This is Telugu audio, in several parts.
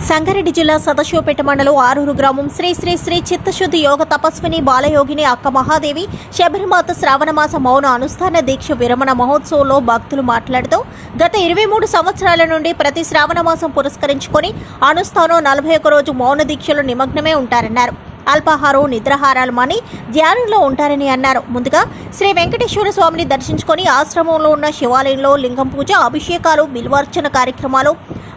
సంగారెడ్డి జిల్లా సదశివపేట మండలం ఆరూరు గ్రామం శ్రీ శ్రీ శ్రీ చిత్తశుద్ధి యోగ తపస్విని బాలయోగిని అక్క మహాదేవి శబరిమాత శ్రావణమాస మౌన అనుష్ఠాన దీక్ష విరమణ మహోత్సవంలో భక్తులు మాట్లాడుతూ గత ఇరవై మూడు సంవత్సరాల నుండి ప్రతి శ్రావణమాసం పురస్కరించుకొని అనుష్ఠానం నలభై ఒక్క రోజు మౌన దీక్షలో నిమగ్నమే ఉంటారన్నారు. అల్పాహారం నిద్రాహారాలు మాని ధ్యానంలో ఉంటారని అన్నారు. ముందుగా శ్రీ వెంకటేశ్వర స్వామిని దర్శించుకొని ఆశ్రమంలో ఉన్న శివాలయంలో లింగం పూజ అభిషేకాలు బిల్వార్చన కార్యక్రమాలు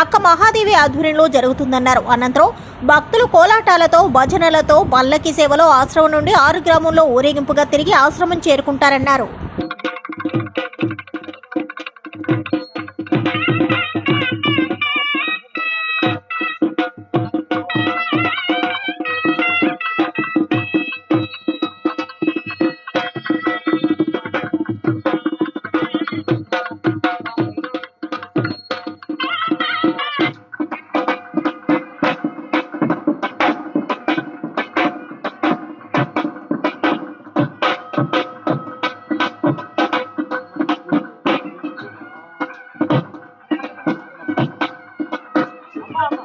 అక్క మహాదేవి ఆధ్వర్యంలో జరుగుతుందన్నారు. అనంతరం భక్తులు కోలాటాలతో భజనలతో బల్లకి సేవలో ఆశ్రమం నుండి ఆరు గ్రామంలో ఊరేగింపుగా తిరిగి ఆశ్రమం చేరుకుంటారన్నారు.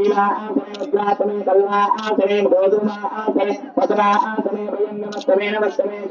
गोरंजले गोरलरंजले श्रे गोलमाचने नंजले कृष्णे रेचने नमाचने पाशाचने लीलाचने वज्राचने कल्लाचने गोधुमाचने पतनाचने भयंगमस्तमे नमस्तमे